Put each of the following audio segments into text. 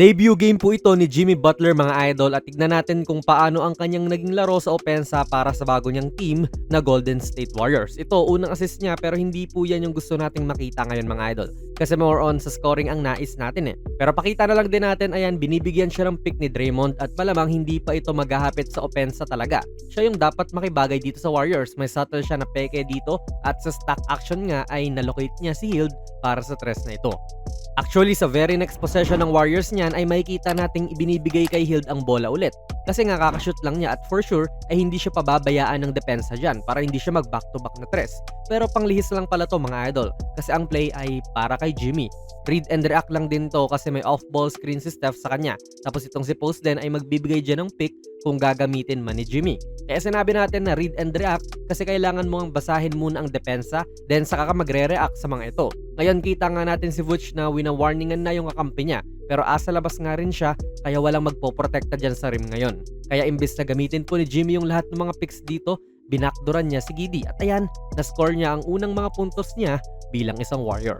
Debut game po ito ni Jimmy Butler mga idol at tignan natin kung paano ang kanyang naging laro sa opensa para sa bago niyang team na Golden State Warriors. Ito, unang assist niya pero hindi po yan yung gusto nating makita ngayon mga idol. Kasi more on sa scoring ang nais natin eh. Pero pakita na lang din natin, ayan, binibigyan siya ng pick ni Draymond at malamang hindi pa ito maghahapit sa opensa talaga. Siya yung dapat makibagay dito sa Warriors. May subtle siya na peke dito at sa stack action nga ay nalocate niya si Hield para sa tres na ito. Actually, sa very next possession ng Warriors niyan ay makikita nating ibinibigay kay Hield ang bola ulit. Kasi nga kakashoot lang niya at for sure ay hindi siya pababayaan ng depensa dyan para hindi siya mag back to back na tres. Pero panglihis lang pala to mga idol kasi ang play ay para kay Jimmy. Read and react lang din to kasi may off-ball screen si Steph sa kanya. Tapos itong si Post din ay magbibigay dyan ng pick kung gagamitin man ni Jimmy. Kaya sinabi natin na read and react kasi kailangan mo ang basahin muna ang depensa then saka ka magre-react sa mga ito. Ngayon kita nga natin si Vooch na wina-warningan na yung kakampi niya pero asa labas nga rin siya kaya walang magpoprotekta dyan sa rim ngayon. Kaya imbis na gamitin po ni Jimmy yung lahat ng mga picks dito, binakdoran niya si Giddy at ayan, na-score niya ang unang mga puntos niya bilang isang warrior.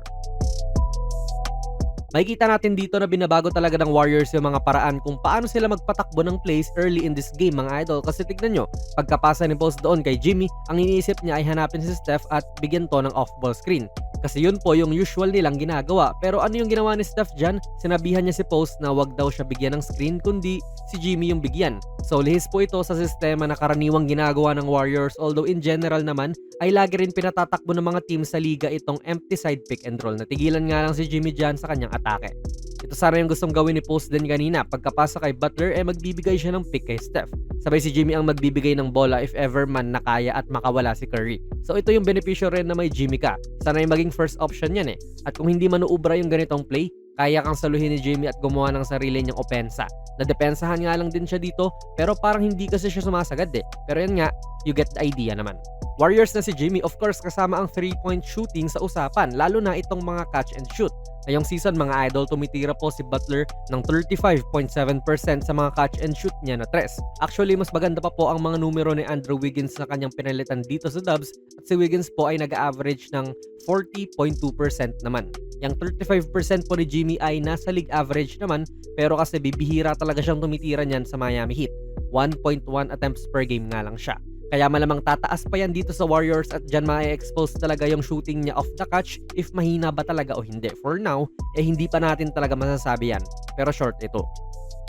Makikita natin dito na binabago talaga ng Warriors yung mga paraan kung paano sila magpatakbo ng plays early in this game mga idol kasi tignan nyo, pagkapasa ni Post doon kay Jimmy, ang iniisip niya ay hanapin si Steph at bigyan to ng off-ball screen. Kasi yun po yung usual nilang ginagawa. Pero ano yung ginawa ni Steph dyan? Sinabihan niya si Post na wag daw siya bigyan ng screen kundi si Jimmy yung bigyan. So lihis po ito sa sistema na karaniwang ginagawa ng Warriors although in general naman ay lagi rin pinatatakbo ng mga team sa liga itong empty side pick and roll. Natigilan nga lang si Jimmy dyan sa kanyang atake. Ito sana yung gustong gawin ni Post din kanina. Pagkapasa kay Butler, eh magbibigay siya ng pick kay Steph. Sabay si Jimmy ang magbibigay ng bola if ever man nakaya at makawala si Curry. So ito yung benepisyo rin na may Jimmy ka. Sana yung maging first option yan eh. At kung hindi manuubra yung ganitong play, kaya kang saluhin ni Jimmy at gumawa ng sarili niyang opensa. Nadepensahan nga lang din siya dito, pero parang hindi kasi siya sumasagad eh. Pero yan nga, you get the idea naman. Warriors na si Jimmy, of course kasama ang 3-point shooting sa usapan, lalo na itong mga catch and shoot. Ngayong season mga idol, tumitira po si Butler ng 35.7% sa mga catch and shoot niya na tres. Actually, mas maganda pa po ang mga numero ni Andrew Wiggins na kanyang pinalitan dito sa Dubs at si Wiggins po ay nag-average ng 40.2% naman. Yung 35% po ni Jimmy ay nasa league average naman pero kasi bibihira talaga siyang tumitira niyan sa Miami Heat. 1.1 attempts per game nga lang siya. Kaya malamang tataas pa yan dito sa Warriors at dyan ma-expose talaga yung shooting niya off the catch if mahina ba talaga o hindi. For now, eh hindi pa natin talaga masasabi yan. Pero short ito.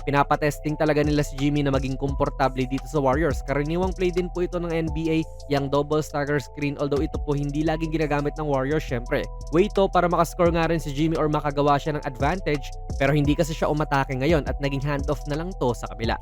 Pinapatesting talaga nila si Jimmy na maging komportable dito sa Warriors. Karaniwang play din po ito ng NBA, yung double stagger screen although ito po hindi laging ginagamit ng Warriors syempre. Way to para makascore nga rin si Jimmy or makagawa siya ng advantage pero hindi kasi siya umatake ngayon at naging handoff na lang to sa kabila.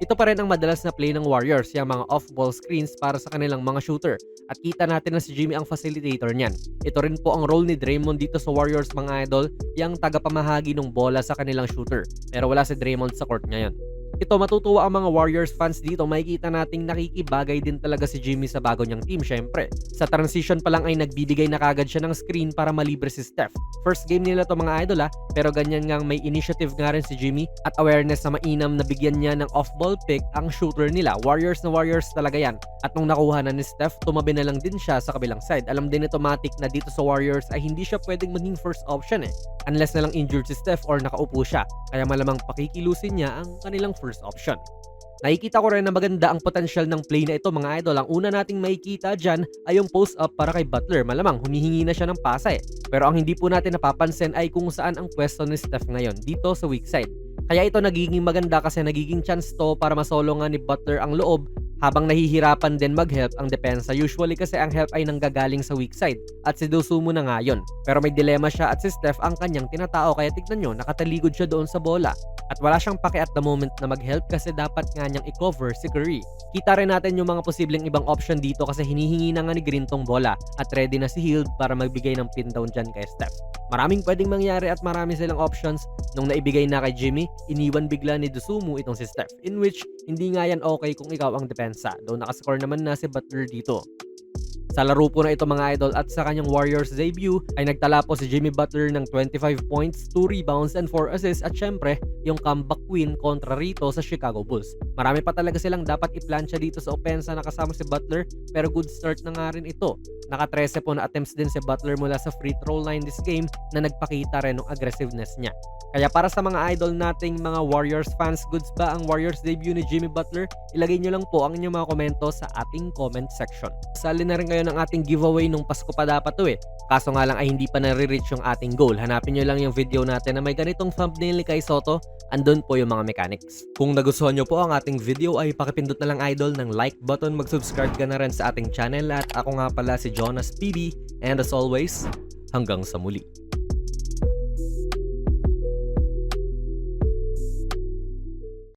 Ito pa rin ang madalas na play ng Warriors, yung mga off-ball screens para sa kanilang mga shooter. At kita natin na si Jimmy ang facilitator niyan. Ito rin po ang role ni Draymond dito sa Warriors mga idol, yung tagapamahagi ng bola sa kanilang shooter. Pero wala si Draymond sa court ngayon. Ito matutuwa ang mga Warriors fans dito, makikita nating nakikibagay din talaga si Jimmy sa bago niyang team syempre. Sa transition pa lang ay nagbibigay na kagad siya ng screen para malibre si Steph. First game nila to mga idol ha, pero ganyan nga may initiative nga rin si Jimmy at awareness na mainam na bigyan niya ng off-ball pick ang shooter nila. Warriors na Warriors talaga yan. At nung nakuha na ni Steph, tumabi na lang din siya sa kabilang side. Alam din automatic na dito sa Warriors ay hindi siya pwedeng maging first option eh. Unless na lang injured si Steph or nakaupo siya. Kaya malamang pakikilusin niya ang kanilang first option. Nakikita ko rin na maganda ang potensyal ng play na ito mga idol. Ang una nating makikita dyan ay yung post-up para kay Butler. Malamang humihingi na siya ng pasa eh. Pero ang hindi po natin napapansin ay kung saan ang pwesto ni Steph ngayon dito sa weak side. Kaya ito nagiging maganda kasi nagiging chance to para masolo nga ni Butler ang loob habang nahihirapan din mag-help ang depensa. Usually kasi ang help ay nanggagaling sa weak side at si Dosumu na nga yun. Pero may dilema siya at si Steph ang kanyang tinatao kaya tignan nyo, nakataligod siya doon sa bola. At wala siyang pake at the moment na mag-help kasi dapat nga niyang i-cover si Curry. Kita rin natin yung mga posibleng ibang option dito kasi hinihingi na nga ni Green tong bola at ready na si Hield para magbigay ng pin down dyan kay Steph. Maraming pwedeng mangyari at marami silang options. Nung naibigay na kay Jimmy, iniwan bigla ni Dosumu itong si Steph in which hindi nga yan okay kung ikaw ang depensa. Though nakascore naman na si Butler dito. Sa laro po na ito mga idol at sa kanyang Warriors debut ay nagtala po si Jimmy Butler ng 25 points, 2 rebounds and 4 assists at syempre yung comeback win kontra rito sa Chicago Bulls. Marami pa talaga silang dapat i-plancha dito sa opensa na kasama si Butler pero good start na nga rin ito. Naka 13 po na attempts din si Butler mula sa free throw line this game na nagpakita rin ng aggressiveness niya. Kaya para sa mga idol nating mga Warriors fans, goods ba ang Warriors debut ni Jimmy Butler? Ilagay nyo lang po ang inyong mga komento sa ating comment section. Sali na rin kayo ng ating giveaway nung Pasko pa dapat to eh. Kaso nga lang ay hindi pa nare-reach yung ating goal. Hanapin nyo lang yung video natin na may ganitong thumbnail ni Kai Soto. Andun po yung mga mechanics. Kung nagustuhan nyo po ang ating video ay pakipindot na lang idol ng like button, mag-subscribe ka na rin sa ating channel at ako nga pala si Jonas PB and as always, hanggang sa muli.